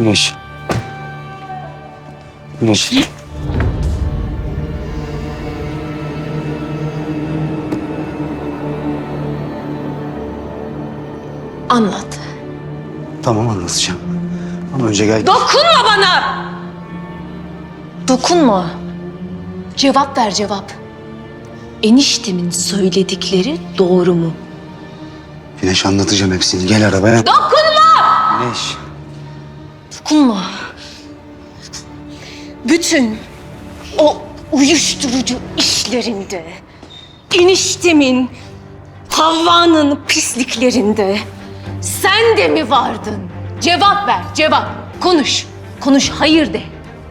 Güneş. Güneş. Anlat. Tamam anlatacağım. Ama önce gel. Dokunma bana! Dokunma. Cevap ver cevap. Eniştemin söyledikleri doğru mu? Güneş anlatacağım hepsini. Gel arabaya. Dokunma! Güneş. Dokunma. Bütün o uyuşturucu işlerinde, eniştemin, Havva'nın pisliklerinde sen de mi vardın? Cevap ver, cevap. Konuş, konuş, hayır de.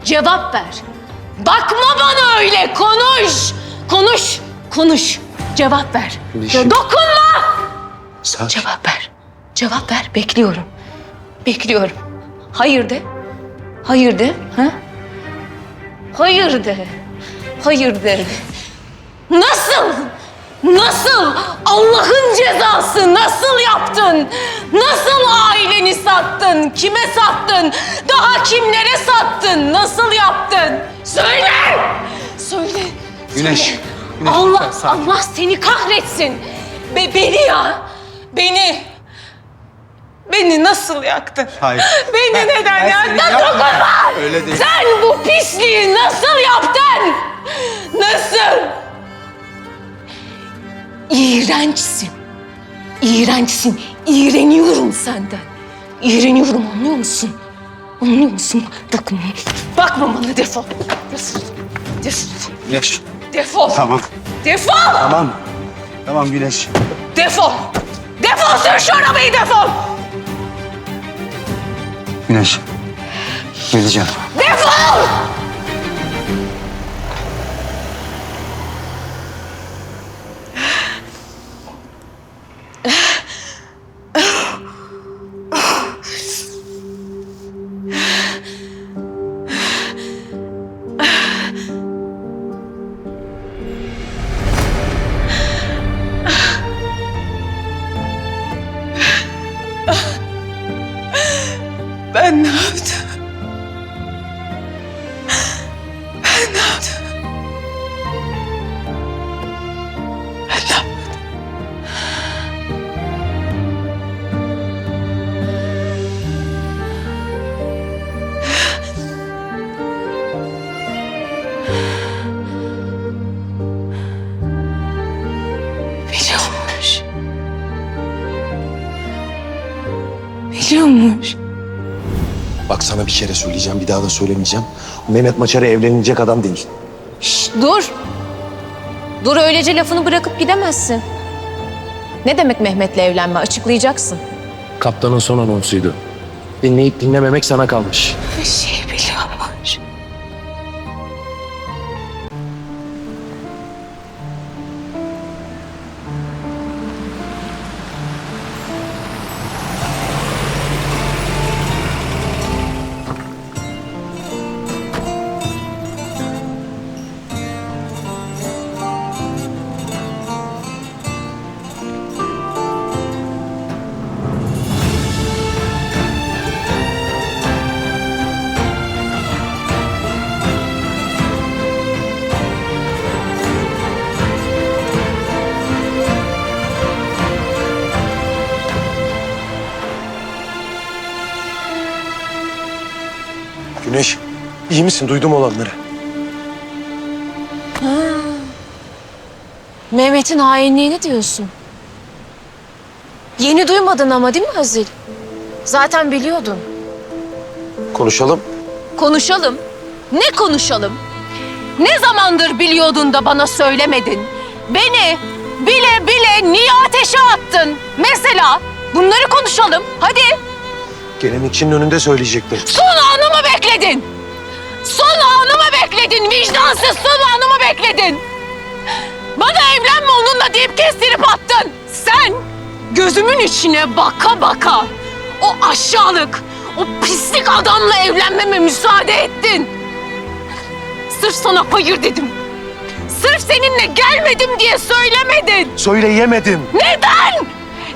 Cevap ver. Bakma bana öyle, konuş. Konuş, konuş. Cevap ver. Güneşim. Dokunma! Sakin. Cevap ver. Cevap ver. Bekliyorum. Bekliyorum. Hayır de. Hayır de. Ha? Hayır de. Hayır de. Nasıl? Nasıl? Allah'ın cezası nasıl yaptın? Nasıl aileni sattın? Kime sattın? Daha kimlere sattın? Nasıl yaptın? Söyle! Söyle. Güneş. Söyle. Güneş, Allah lütfen sakin. Allah seni kahretsin. Be beni ya. Beni. Beni nasıl yaktın? Hayır. Beni Ben- neden ben yaktın? Dokunma! Öyle değil. Sen bu pisliği nasıl yaptın? Nasıl? İğrençsin. İğrençsin. İğreniyorum senden. İğreniyorum anlıyor musun? Anlıyor musun? Dokunma. Bakma bana defol. Defol. Defol. Güneş. Defol. Tamam. Defol. Tamam. Tamam Güneş. Defol. Defol sür şu arabayı defol. Güneş. Geleceğim. Defol. Biliyormuş. Bak sana bir kere söyleyeceğim, bir daha da söylemeyeceğim. Mehmet Maçar'a evlenilecek adam değil. Şşt, dur. Dur öylece lafını bırakıp gidemezsin. Ne demek Mehmet'le evlenme açıklayacaksın. Kaptanın son anonsuydu. Dinleyip dinlememek sana kalmış. Şey Güneş, iyi misin? Duydum olanları. Mehmet'in hainliğini diyorsun. Yeni duymadın ama değil mi Azil? Zaten biliyordun. Konuşalım. Konuşalım. Ne konuşalım? Ne zamandır biliyordun da bana söylemedin? Beni bile bile niye ateşe attın? Mesela bunları konuşalım. Hadi. Gelinlikçinin önünde söyleyecektim. Son anımı bekledin. Son anımı bekledin. Vicdansız son anımı bekledin. Bana evlenme onunla deyip kestirip attın. Sen gözümün içine baka baka o aşağılık, o pislik adamla evlenmeme müsaade ettin. Sırf sana hayır dedim. Sırf seninle gelmedim diye söylemedin. Söyleyemedim. Neden?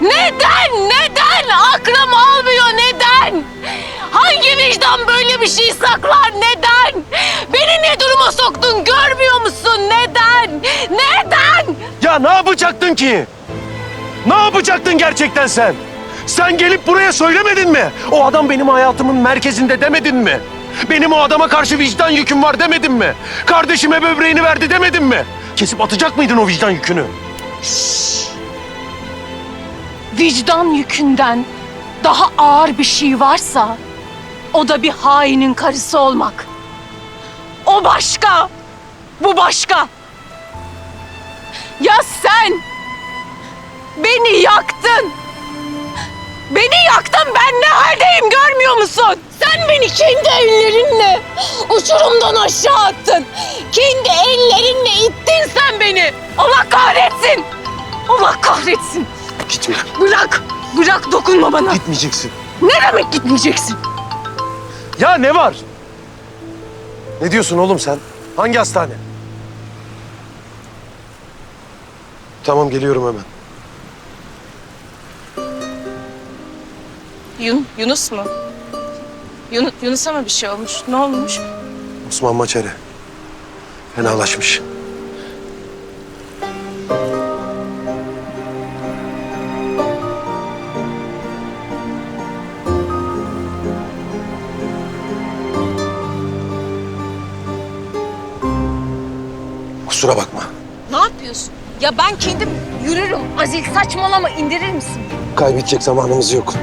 Neden? Neden? Aklım almıyor neden? Hangi vicdan böyle bir şey saklar? Neden? Beni ne duruma soktun görmüyor musun? Neden? Neden? Ya ne yapacaktın ki? Ne yapacaktın gerçekten sen? Sen gelip buraya söylemedin mi? O adam benim hayatımın merkezinde demedin mi? Benim o adama karşı vicdan yüküm var demedin mi? Kardeşime böbreğini verdi demedin mi? Kesip atacak mıydın o vicdan yükünü? Vicdan yükünden daha ağır bir şey varsa o da bir hainin karısı olmak. O başka. Bu başka. Ya sen beni yaktın. Beni yaktın ben ne haldeyim görmüyor musun? Sen beni kendi ellerinle uçurumdan aşağı attın. Kendi ellerinle ittin sen beni. Allah kahretsin. Allah kahretsin. Gitme. Bırak. Bırak dokunma bana. Gitmeyeceksin. Ne demek gitmeyeceksin? Ya ne var? Ne diyorsun oğlum sen? Hangi hastane? Tamam geliyorum hemen. Yun, Yunus mu? Yun, Yunus'a mı bir şey olmuş? Ne olmuş? Osman Maçarı. Fenalaşmış. Kusura bakma. Ne yapıyorsun? Ya ben kendim yürürüm. Azil saçmalama indirir misin? Kaybedecek zamanımız yok.